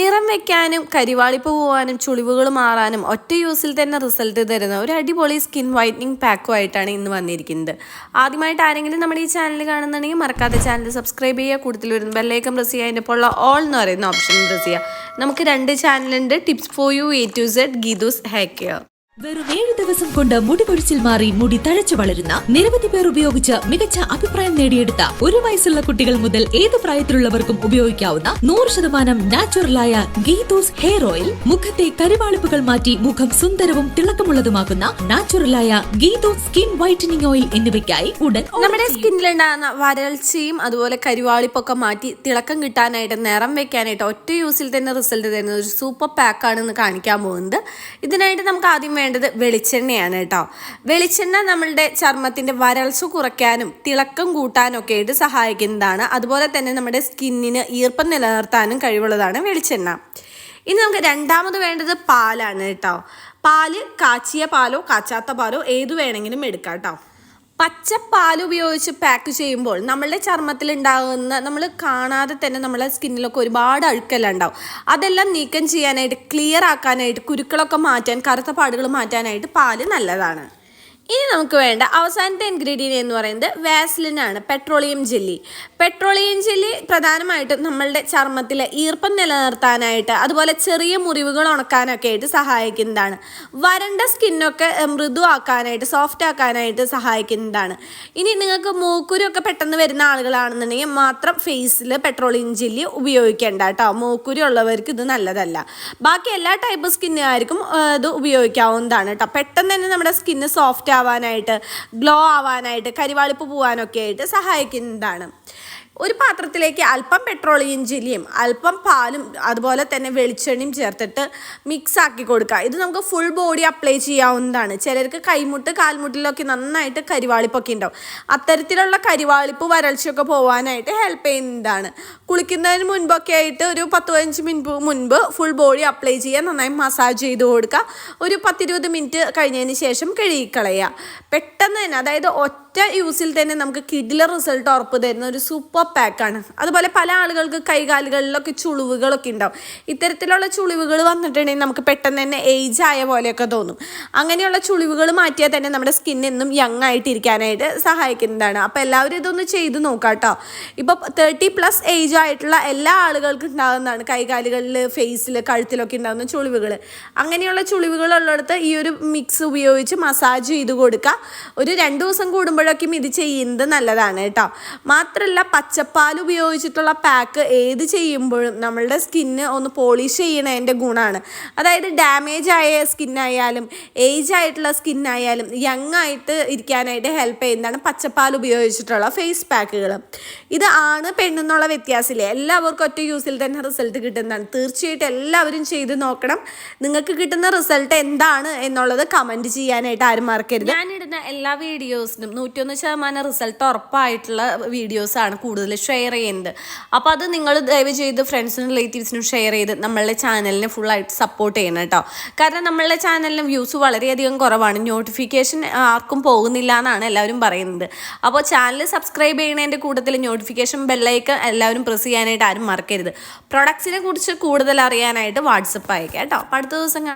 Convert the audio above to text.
നിറം വെക്കാനും കരിവാളിപ്പ് പോവാനും ചുളിവുകൾ മാറാനും ഒറ്റ യൂസിൽ തന്നെ റിസൾട്ട് തരുന്ന ഒരു അടിപൊളി സ്കിൻ വൈറ്റനിങ് പാക്കുമായിട്ടാണ് ഇന്ന് വന്നിരിക്കുന്നത്. ആദ്യമായിട്ട് ആരെങ്കിലും നമ്മുടെ ഈ ചാനൽ കാണുന്നുണ്ടെങ്കിൽ മറക്കാതെ ചാനൽ സബ്സ്ക്രൈബ് ചെയ്യുക കൂടുതൽ വരുന്ന ബെല്ലേക്കം പ്രസ് ചെയ്യുക അതിന്റെ ഉള്ള ഓൾ എന്ന് പറയുന്ന ഓപ്ഷൻ പ്രസ് ചെയ്യുക. നമുക്ക് രണ്ട് ചാനലുണ്ട് tips for you A to Z Geethu's hack വെറും ഏഴ് ദിവസം കൊണ്ട് മുടി കൊഴിച്ചിൽ മാറി മുടി തഴച്ചു വളരുന്ന നിരവധി പേർ ഉപയോഗിച്ച് മികച്ച അഭിപ്രായം നേടിയെടുത്ത ഒരു വയസ്സുള്ള കുട്ടികൾ മുതൽ ഏത് പ്രായത്തിലുള്ളവർക്കും ഉപയോഗിക്കാവുന്ന നൂറ് ശതമാനം നാച്ചുറലായ ഗീതൂസ് ഹെയർ ഓയിൽ മുഖത്തെ കരുവാളിപ്പുകൾ മാറ്റി മുഖം സുന്ദരവും തിളക്കമുള്ളതുമാക്കുന്ന നാച്ചുറലായ ഗീതൂസ് സ്കിൻ വൈറ്റനിങ് ഓയിൽ എന്നിവയ്ക്കായി ഉടൻ നമ്മുടെ. സ്കിന്നിലുണ്ടാകുന്ന വരൾച്ചയും അതുപോലെ കരിവാളിപ്പൊക്കെ മാറ്റി തിളക്കം കിട്ടാനായിട്ട് നിറം വെക്കാനായിട്ട് ഒറ്റ യൂസിൽ തന്നെ റിസൾട്ട് തരുന്ന ഒരു സൂപ്പർ പാക്കാണ് കാണിക്കാൻ പോകുന്നത് ഇതിനായിട്ട് നമുക്ക് ആദ്യം വേണ്ടത് വെളിച്ചെണ്ണയാണ് കേട്ടോ. വെളിച്ചെണ്ണ നമ്മളുടെ ചർമ്മത്തിന്റെ വരൾച്ച കുറയ്ക്കാനും തിളക്കം കൂട്ടാനൊക്കെ ആയിട്ട് സഹായിക്കുന്നതാണ്. അതുപോലെ തന്നെ നമ്മുടെ സ്കിന്നിന് ഈർപ്പം നിലനിർത്താനും കഴിവുള്ളതാണ് വെളിച്ചെണ്ണ. ഇനി നമുക്ക് രണ്ടാമത് വേണ്ടത് പാലാണ് കേട്ടോ. പാൽ കാച്ചിയ പാലോ കാച്ചാത്ത പാലോ ഏതു വേണമെങ്കിലും എടുക്കാം കേട്ടോ. പച്ച പാൽ ഉപയോഗിച്ച് പാക്ക് ചെയ്യുമ്പോൾ നമ്മളുടെ ചർമ്മത്തിൽ ഉണ്ടാകുന്ന നമ്മൾ കാണാതെ തന്നെ നമ്മളെ സ്കിന്നിലൊക്കെ ഒരുപാട് അഴുക്കെല്ലാം ഉണ്ടാവും അതെല്ലാം നീക്കം ചെയ്യാനായിട്ട് ക്ലിയർ ആക്കാനായിട്ട് കുരുക്കളൊക്കെ മാറ്റാൻ കറുത്ത പാടുകൾ മാറ്റാനായിട്ട് പാൽ നല്ലതാണ്. ഇനി നമുക്ക് വേണ്ട. അവസാനത്തെ ഇൻഗ്രീഡിയന്റ് എന്ന് പറയുന്നത് വാസ്ലിൻ ആണ് പെട്രോളിയം ജെല്ലി പെട്രോളിയം ജെല്ലി പ്രധാനമായിട്ടും നമ്മളുടെ ചർമ്മത്തിലെ ഈർപ്പം നിലനിർത്താനായിട്ട് അതുപോലെ ചെറിയ മുറിവുകൾ ഉണക്കാനൊക്കെ ആയിട്ട് സഹായിക്കുന്നതാണ്. വരണ്ട സ്കിന്നൊക്കെ മൃദുവാക്കാനായിട്ട് സോഫ്റ്റ് ആക്കാനായിട്ട് സഹായിക്കുന്നതാണ്. ഇനി നിങ്ങൾക്ക് മൂക്കുരൊക്കെ പെട്ടെന്ന് വരുന്ന ആളുകളാണെന്നുണ്ടെങ്കിൽ മാത്രം ഫേസിൽ പെട്രോളിയം ജെല്ലി ഉപയോഗിക്കേണ്ട കേട്ടോ. മൂക്കുരി ഉള്ളവർക്ക് ഇത് നല്ലതല്ല. ബാക്കി എല്ലാ ടൈപ്പ് സ്കിന്നുകാർക്കും ഇത് ഉപയോഗിക്കാവുന്നതാണ് കേട്ടോ. പെട്ടെന്ന് തന്നെ നമ്മുടെ സ്കിന്ന് സോഫ്റ്റ് ആവാനായിട്ട് ഗ്ലോ ആവാനായിട്ട് കരിവാളിപ്പ് പോകാനൊക്കെ ആയിട്ട് സഹായിക്കുന്നതാണ്. ഒരു പാത്രത്തിലേക്ക് അല്പം പെട്രോളിയം ചില്ലിയും അല്പം പാലും അതുപോലെ തന്നെ വെളിച്ചെണ്ണയും ചേർത്തിട്ട് മിക്സ് ആക്കി കൊടുക്കുക. ഇത് നമുക്ക് ഫുൾ ബോഡി അപ്ലൈ ചെയ്യാവുന്നതാണ്. ചിലർക്ക് കൈമുട്ട് കാൽമുട്ടിലൊക്കെ നന്നായിട്ട് കരിവാളിപ്പൊക്കെ ഉണ്ടാവും. അത്തരത്തിലുള്ള കരിവാളിപ്പ് വരൾച്ചയൊക്കെ പോകാനായിട്ട് ഹെൽപ്പ് ചെയ്യുന്നതാണ്. കുളിക്കുന്നതിന് മുൻപൊക്കെ ആയിട്ട് ഒരു പത്ത് പതിനഞ്ച് മിനിറ്റ് മുൻപ് ഫുൾ ബോഡി അപ്ലൈ ചെയ്യുക. നന്നായി മസാജ് ചെയ്ത് കൊടുക്കുക. ഒരു പത്തിരുപത് മിനിറ്റ് കഴിഞ്ഞതിന് ശേഷം കഴുകിക്കളയുക. പെട്ടെന്ന് തന്നെ അതായത് ഒറ്റ യൂസിൽ തന്നെ നമുക്ക് കിഡിലെ റിസൾട്ട് ഉറപ്പ് തരുന്ന ഒരു സൂപ്പർ പാക്കാണ് അതുപോലെ പല ആളുകൾക്ക് കൈകാലുകളിലൊക്കെ ചുളിവുകളൊക്കെ ഉണ്ടാവും. ഇത്തരത്തിലുള്ള ചുളിവുകൾ വന്നിട്ടുണ്ടെങ്കിൽ നമുക്ക് പെട്ടെന്ന് തന്നെ ഏജ് ആയ പോലെയൊക്കെ തോന്നും. അങ്ങനെയുള്ള ചുളിവുകൾ മാറ്റിയാൽ തന്നെ നമ്മുടെ സ്കിൻ എന്നും യങ് ആയിട്ടിരിക്കാനായിട്ട് സഹായിക്കുന്നതാണ്. അപ്പോൾ എല്ലാവരും ഇതൊന്ന് ചെയ്ത് നോക്കാം കേട്ടോ ഇപ്പോൾ തേർട്ടി പ്ലസ് ഏജ് ആയിട്ടുള്ള എല്ലാ ആളുകൾക്കും ഉണ്ടാകുന്നതാണ് കൈകാലുകളിൽ ഫേസിൽ കഴുത്തിലൊക്കെ ഉണ്ടാകുന്ന ചുളിവുകൾ. അങ്ങനെയുള്ള ചുളിവുകളുള്ളിടത്ത് ഈ ഒരു മിക്സ് ഉപയോഗിച്ച് മസാജ് ചെയ്ത് കൊടുക്കുക. ഒരു രണ്ട് ദിവസം കൂടുമ്പോഴൊക്കെയും ഇത് ചെയ്യുന്നത് നല്ലതാണ് കേട്ടോ. മാത്രമല്ല പച്ചപ്പാൽ ഉപയോഗിച്ചിട്ടുള്ള പാക്ക് ഏത് ചെയ്യുമ്പോഴും നമ്മളുടെ സ്കിന്ന് ഒന്ന് പോളിഷ് ചെയ്യണതിന്റെ ഗുണമാണ് അതായത് ഡാമേജ് ആയ സ്കിന്നായാലും ഏജ് ആയിട്ടുള്ള സ്കിന്നായാലും യങ് ആയിട്ട് ഇരിക്കാനായിട്ട് ഹെൽപ്പ് ചെയ്യുന്നതാണ് പച്ചപ്പാൽ ഉപയോഗിച്ചിട്ടുള്ള ഫേസ് പാക്കുകൾ ഇത് ആണ് പെണ്ണെന്നുള്ള വ്യത്യാസമില്ല? എല്ലാവർക്കും ഒറ്റ യൂസിൽ തന്നെ റിസൾട്ട് കിട്ടുന്നതാണ്. തീർച്ചയായിട്ടും എല്ലാവരും ചെയ്ത് നോക്കണം. നിങ്ങൾക്ക് കിട്ടുന്ന റിസൾട്ട് എന്താണ് എന്നുള്ളത് കമന്റ് ചെയ്യാനായിട്ട് ആരും മറക്കരുത്. ഞാനിടുന്ന എല്ലാ വീഡിയോസിനും നൂറ്റൊന്ന് ശതമാനം റിസൾട്ട് ഉറപ്പായിട്ടുള്ള വീഡിയോസാണ് കൂടുതൽ ഷെയർ ചെയ്യുന്നത്. അപ്പോൾ അത് നിങ്ങൾ ദയവ് ചെയ്ത് ഫ്രണ്ട്സിനും റിലേറ്റീവ്സിനും ഷെയർ ചെയ്ത് നമ്മളുടെ ചാനലിനെ ഫുള്ളായിട്ട് സപ്പോർട്ട് ചെയ്യണം കേട്ടോ. കാരണം നമ്മളുടെ ചാനലിന് വ്യൂസ് വളരെയധികം കുറവാണ്. നോട്ടിഫിക്കേഷൻ ആർക്കും പോകുന്നില്ല എന്നാണ് എല്ലാവരും പറയുന്നത്. അപ്പോൾ ചാനൽ സബ്സ്ക്രൈബ് ചെയ്യുന്നതിന്റെ കൂട്ടത്തിൽ നോട്ടിഫിക്കേഷൻ ബെല്ലൈക്കൺ എല്ലാവരും പ്രസ് ചെയ്യാനായിട്ട് ആരും മറക്കരുത്. പ്രൊഡക്ട്സിനെ കുറിച്ച് കൂടുതൽ അറിയാനായിട്ട് വാട്സപ്പ് അയക്കാം കേട്ടോ. അപ്പോൾ അടുത്ത ദിവസം